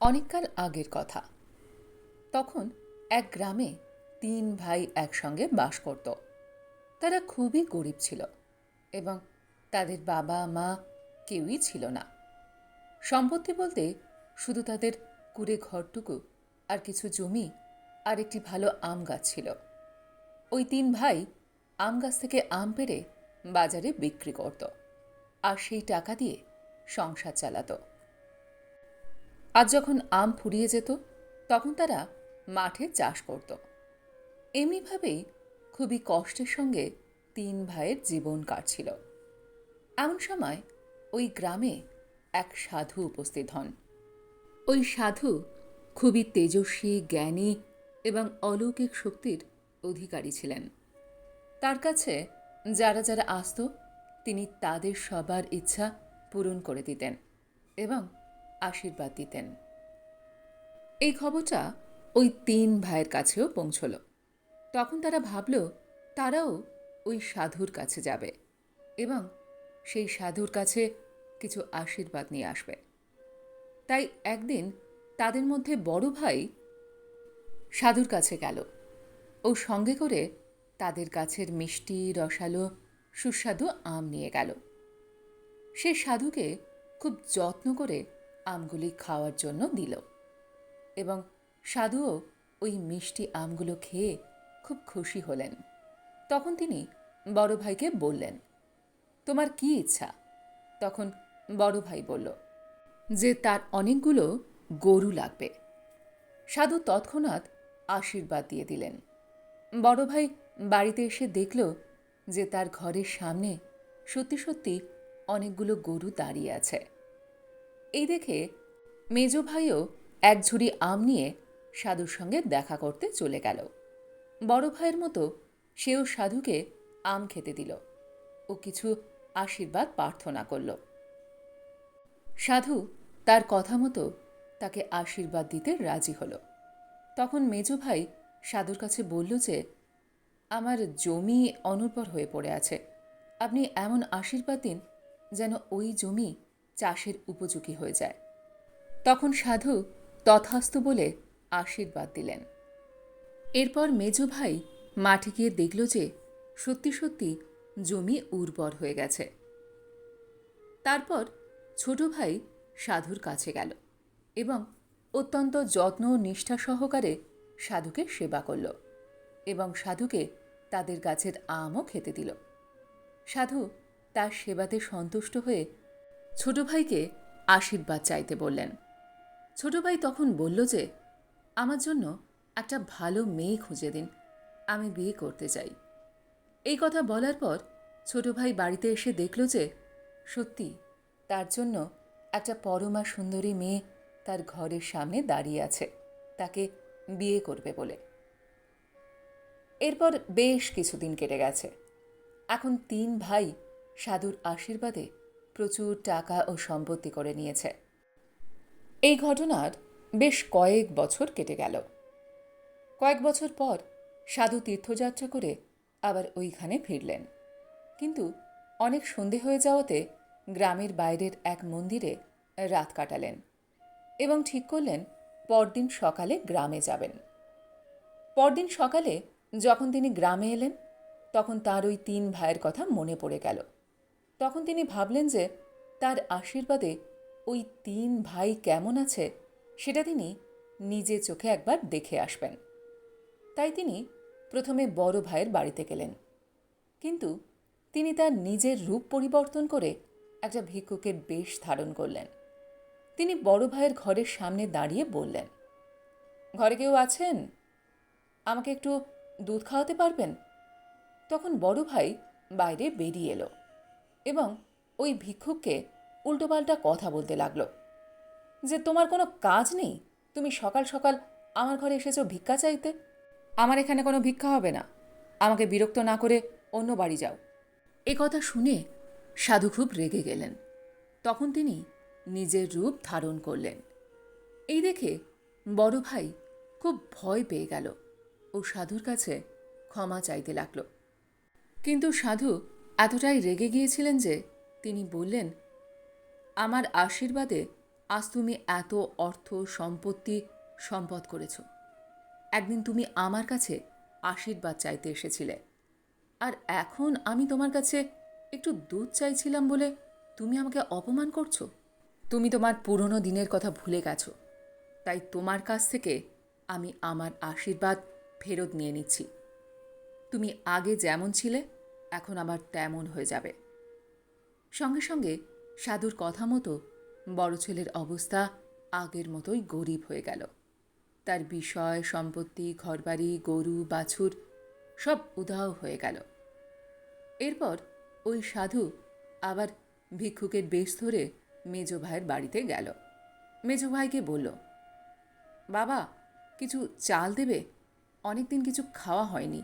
অনেককাল আগের কথা। তখন এক গ্রামে তিন ভাই একসঙ্গে বাস করত। তারা খুবই গরিব ছিল এবং তাদের বাবা, মা কেউই ছিল না। সম্পত্তি বলতে শুধু তাদের কুড়ে ঘরটুকু আর কিছু জমি আর একটি ভালো আম গাছ ছিল। ওই তিন ভাই আম গাছ থেকে আম পেড়ে বাজারে বিক্রি করত আর সেই টাকা দিয়ে সংসার চালাতো। আজ যখন আম ফুরিয়ে যেত, তখন তারা মাঠে চাষ করত। এমনিভাবেই খুবই কষ্টের সঙ্গে তিন ভাইয়ের জীবন কাটছিল। এমন সময় ওই গ্রামে এক সাধু উপস্থিত হন। ওই সাধু খুবই তেজস্বী, জ্ঞানী এবং অলৌকিক শক্তির অধিকারী ছিলেন। তার কাছে যারা যারা আসত, তিনি তাদের সবার ইচ্ছা পূরণ করে দিতেন এবং আশীর্বাদ দিতেন। এই খবরটা ওই তিন ভাইয়ের কাছেও পৌঁছল। তখন তারা ভাবল, তারাও ওই সাধুর কাছে যাবে এবং সেই সাধুর কাছে কিছু আশীর্বাদ নিয়ে আসবে। তাই একদিন তাদের মধ্যে বড় ভাই সাধুর কাছে গেল ও সঙ্গে করে তাদের গাছের মিষ্টি, রসালো, সুস্বাদু আম নিয়ে গেল। সে সাধুকে খুব যত্ন করে আমগুলি খাওয়ার জন্য দিল এবং সাধুও ওই মিষ্টি আমগুলো খেয়ে খুব খুশি হলেন। তখন তিনি বড় ভাইকে বললেন, তোমার কি ইচ্ছা? তখন বড় ভাই বলল, যে তার অনেকগুলো গরু লাগবে। সাধু তৎক্ষণাৎ আশীর্বাদ দিয়ে দিলেন। বড় ভাই বাড়িতে এসে দেখল যে তার ঘরের সামনে সত্যি সত্যি অনেকগুলো গরু দাঁড়িয়ে আছে। এই দেখে মেজ ভাইও এক ঝুড়ি আম নিয়ে সাধুর সঙ্গে দেখা করতে চলে গেল। বড় ভাইয়ের মতো সেও সাধুকে আম খেতে দিল ও কিছু আশীর্বাদ প্রার্থনা করল। সাধু তার কথা মতো তাকে আশীর্বাদ দিতে রাজি হলো। তখন মেজ ভাই সাধুর কাছে বলল যে, আমার জমি অনুর্বর হয়ে পড়ে আছে। আপনি এমন আশীর্বাদ দিন যেন ওই জমি চাষের উপযোগী হয়ে যায়। তখন সাধু তথাস্তু বলে আশীর্বাদ দিলেন। এরপর মেজ ভাই মাঠে গিয়ে দেখল যে সত্যি সত্যি জমি উর্বর হয়ে গেছে। তারপর ছোট ভাই সাধুর কাছে গেল এবং অত্যন্ত যত্ন ও নিষ্ঠা সহকারে সাধুকে সেবা করল এবং সাধুকে তাদের গাছের আমও খেতে দিল। সাধু তার সেবাতে সন্তুষ্ট হয়ে ছোট ভাইকে আশীর্বাদ চাইতে বললেন। ছোট ভাই তখন বলল যে, আমার জন্য একটা ভালো মেয়ে খুঁজে দিন, আমি বিয়ে করতে চাই। এই কথা বলার পর ছোট ভাই বাড়িতে এসে দেখল যে, সত্যি তার জন্য একটা পরমা সুন্দরী মেয়ে তার ঘরের সামনে দাঁড়িয়ে আছে, তাকে বিয়ে করবে বলে। এরপর বেশ কিছুদিন কেটে গেছে। এখন তিন ভাই সাধুর আশীর্বাদে প্রচুর টাকা ও সম্পত্তি করে নিয়েছে। এই ঘটনার বেশ কয়েক বছর কেটে গেল। কয়েক বছর পর সাধু তীর্থযাত্রা করে আবার ওইখানে ফিরলেন। কিন্তু অনেক সন্ধে হয়ে যাওয়াতে গ্রামের বাইরের এক মন্দিরে রাত কাটালেন এবং ঠিক করলেন পরদিন সকালে গ্রামে যাবেন। পরদিন সকালে যখন তিনি গ্রামে এলেন, তখন তার ওই তিন ভাইয়ের কথা মনে পড়ে গেল। তখন তিনি ভাবলেন যে তার আশীর্বাদে ওই তিন ভাই কেমন আছে সেটা তিনি নিজে চোখে একবার দেখে আসবেন। তাই তিনি প্রথমে বড় ভাইয়ের বাড়িতে গেলেন। কিন্তু তিনি তার নিজের রূপ পরিবর্তন করে একটা ভিক্ষুকের বেশ ধারণ করলেন। তিনি বড় ভাইয়ের ঘরের সামনে দাঁড়িয়ে বললেন, ঘরে কেউ আছেন? আমাকে একটু দুধ খাওয়াতে পারবেন? তখন বড় ভাই বাইরে বেরিয়ে এলো। এবং ওই ভিক্ষুককে উল্টোপাল্টা কথা বলতে লাগল যে, তোমার কোনো কাজ নেই? তুমি সকাল সকাল আমার ঘরে এসেছ ভিক্ষা চাইতে? আমার এখানে কোনো ভিক্ষা হবে না। আমাকে বিরক্ত না করে অন্য বাড়ি যাও। এ কথা শুনে সাধু খুব রেগে গেলেন। তখন তিনি নিজের রূপ ধারণ করলেন। এই দেখে বড় ভাই খুব ভয় পেয়ে গেল ও সাধুর কাছে ক্ষমা চাইতে লাগল। কিন্তু সাধু এতটাই রেগে গিয়েছিলেন যে তিনি বললেন, আমার আশীর্বাদে আজ তুমি এত অর্থ, সম্পত্তি সম্পদ করেছ। একদিন তুমি আমার কাছে আশীর্বাদ চাইতে এসেছিলে। আর এখন আমি তোমার কাছে একটু দুধ চাইছিলাম বলে তুমি আমাকে অপমান করছ। তুমি তোমার পুরনো দিনের কথা ভুলে গেছো। তাই তোমার কাছ থেকে আমি আমার আশীর্বাদ ফেরত নিয়ে নিচ্ছি। তুমি আগে যেমন ছিলে এখন আবার তেমন হয়ে যাবে। সঙ্গে সঙ্গে সাধুর কথা মতো বড় ছেলের অবস্থা আগের মতোই গরিব হয়ে গেল। তার বিষয়, সম্পত্তি, ঘরবাড়ি, গরু, বাছুর সব উধাও হয়ে গেল। এরপর ওই সাধু আবার ভিক্ষুকের বেশ ধরে মেজ ভাইয়ের বাড়িতে গেল। মেজ ভাইকে বলল, বাবা, কিছু চাল দেবে? অনেকদিন কিছু খাওয়া হয়নি।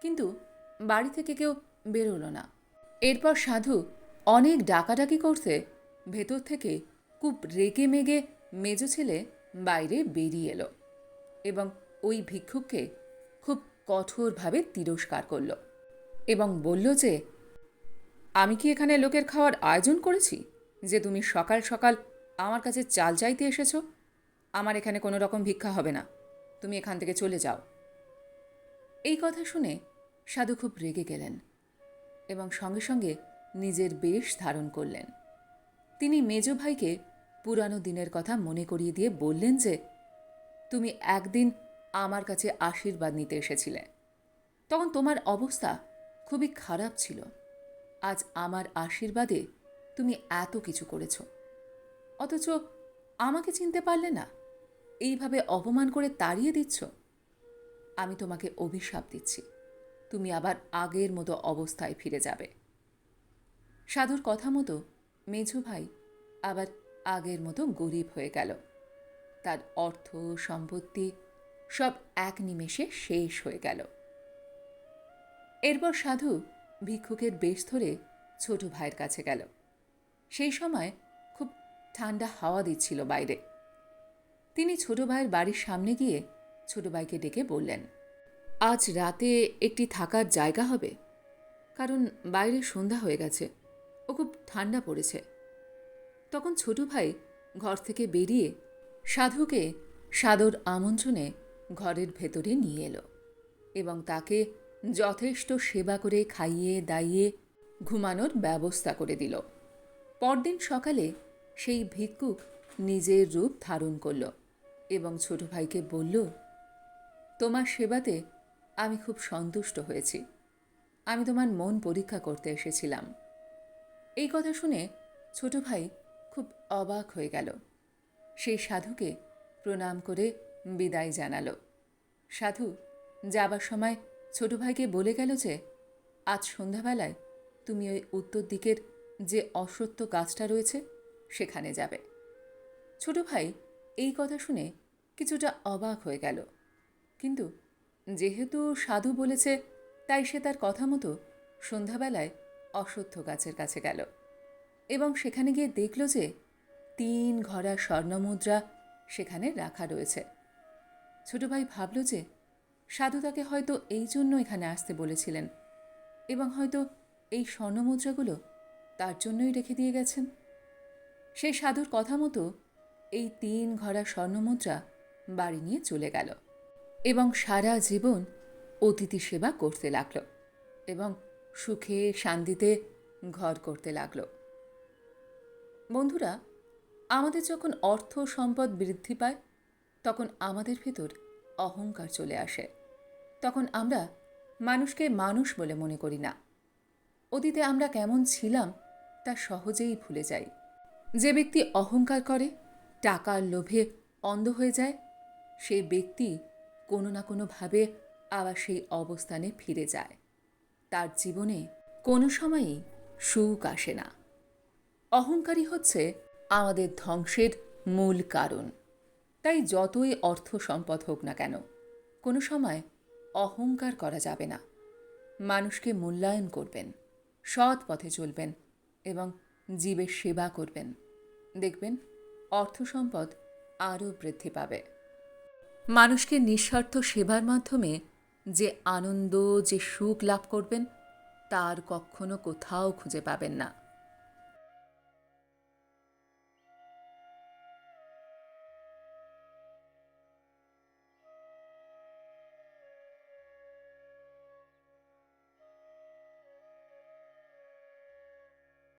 কিন্তু বাড়ি থেকে কেউ বেরোলো না। এরপর সাধু অনেক ডাকাডাকি করতে ভেতর থেকে খুব রেগে মেগে মেজ ছেলে বাইরে বেরিয়ে এলো এবং ওই ভিক্ষুককে খুব কঠোরভাবে তিরস্কার করল এবং বলল যে, আমি কি এখানে লোকের খাওয়ার আয়োজন করেছি? যে তুমি সকাল সকাল আমার কাছে চাল চাইতে এসেছ? আমার এখানে কোনো রকম ভিক্ষা হবে না। তুমি এখান থেকে চলে যাও। এই কথা শুনে সাধু খুব রেগে গেলেন এবং সঙ্গে সঙ্গে নিজের বেশ ধারণ করলেন। তিনি মেজ ভাইকে পুরানো দিনের কথা মনে করিয়ে দিয়ে বললেন যে, তুমি একদিন আমার কাছে আশীর্বাদ নিতে এসেছিলে। তখন তোমার অবস্থা খুবই খারাপ ছিল। আজ আমার আশীর্বাদে তুমি এত কিছু করেছ। অথচ আমাকে চিনতে পারলে না। এইভাবে অপমান করে তাড়িয়ে দিচ্ছ। আমি তোমাকে অভিশাপ দিচ্ছি। তুমি আবার আগের মতো অবস্থায় ফিরে যাবে। সাধুর কথা মতো মেঝো ভাই আবার আগের মতো গরিব হয়ে গেল। তার অর্থ, সম্পত্তি সব এক নিমেষে শেষ হয়ে গেল। এরপর সাধু ভিক্ষুকের বেশ ধরে ছোট ভাইয়ের কাছে গেল। সেই সময় খুব ঠান্ডা হাওয়া দিচ্ছিল বাইরে। তিনি ছোট ভাইয়ের বাড়ির সামনে গিয়ে ছোট ভাইকে ডেকে বললেন আজ রাতে একটি থাকার জায়গা হবে। কারণ বাইরে সন্ধ্যা হয়ে গেছে। ও খুব ঠান্ডা পড়েছে। তখন ছোট ভাই ঘর থেকে বেরিয়ে সাধুকে সাদর আমন্ত্রণে ঘরের ভেতরে নিয়ে এলো এবং তাকে যথেষ্ট সেবা করে খাইয়ে দাইয়ে ঘুমানোর ব্যবস্থা করে দিল। পরদিন সকালে সেই ভিক্ষুক নিজের রূপ ধারণ করল এবং ছোট ভাইকে বলল, তোমার সেবাতে আমি খুব সন্তুষ্ট হয়েছি। আমি তোমার মন পরীক্ষা করতে এসেছিলাম। এই কথা শুনে ছোট ভাই খুব অবাক হয়ে গেল। সেই সাধুকে প্রণাম করে বিদায় জানালো। সাধু যাবার সময় ছোট ভাইকে বলে গেল যে, আজ সন্ধ্যাবেলায় তুমি ওই উত্তর দিকের যে অসত্য গাছটা রয়েছে, সেখানে যাবে। ছোট ভাই এই কথা শুনে কিছুটা অবাক হয়ে গেল। কিন্তু যেহেতু সাধু বলেছে, তাই সে তার কথা মতো সন্ধ্যাবেলায় অশ্বত্থ গাছের কাছে গেল এবং সেখানে গিয়ে দেখল যে তিন ঘরা স্বর্ণমুদ্রা সেখানে রাখা রয়েছে। ছোট ভাই ভাবল যে সাধু তাকে হয়তো এই জন্য এখানে আসতে বলেছিলেন এবং হয়তো এই স্বর্ণমুদ্রাগুলো তার জন্যই রেখে দিয়ে গেছেন। সেই সাধুর কথা মতো এই তিন ঘরা স্বর্ণমুদ্রা বাড়ি নিয়ে চলে গেল। এবং সারা জীবন অতিথি সেবা করতে লাগল এবং সুখে শান্তিতে ঘর করতে লাগল। বন্ধুরা, আমাদের যখন অর্থ সম্পদ বৃদ্ধি পায়, তখন আমাদের ভেতর অহংকার চলে আসে। তখন আমরা মানুষকে মানুষ বলে মনে করি না। অতীতে আমরা কেমন ছিলাম তা সহজেই ভুলে যাই। যে ব্যক্তি অহংকার করে, টাকার লোভে অন্ধ হয়ে যায়, সেই ব্যক্তি কোনো না কোনোভাবে আবার সেই অবস্থানে ফিরে যায়। তার জীবনে কোনো সময়ই সুখ আসে না। অহংকারী হচ্ছে আমাদের ধ্বংসের মূল কারণ। তাই যতই অর্থ সম্পদ হোক না কেন, কোনো সময় অহংকার করা যাবে না। মানুষকে মূল্যায়ন করবেন, সৎ পথে চলবেন এবং জীবের সেবা করবেন। দেখবেন অর্থ সম্পদ আরও বৃদ্ধি পাবে। মানুষকে নিঃস্বার্থ সেবার মাধ্যমে যে আনন্দ, যে সুখ লাভ করবেন, তার কখনো কোথাও খুঁজে পাবেন না।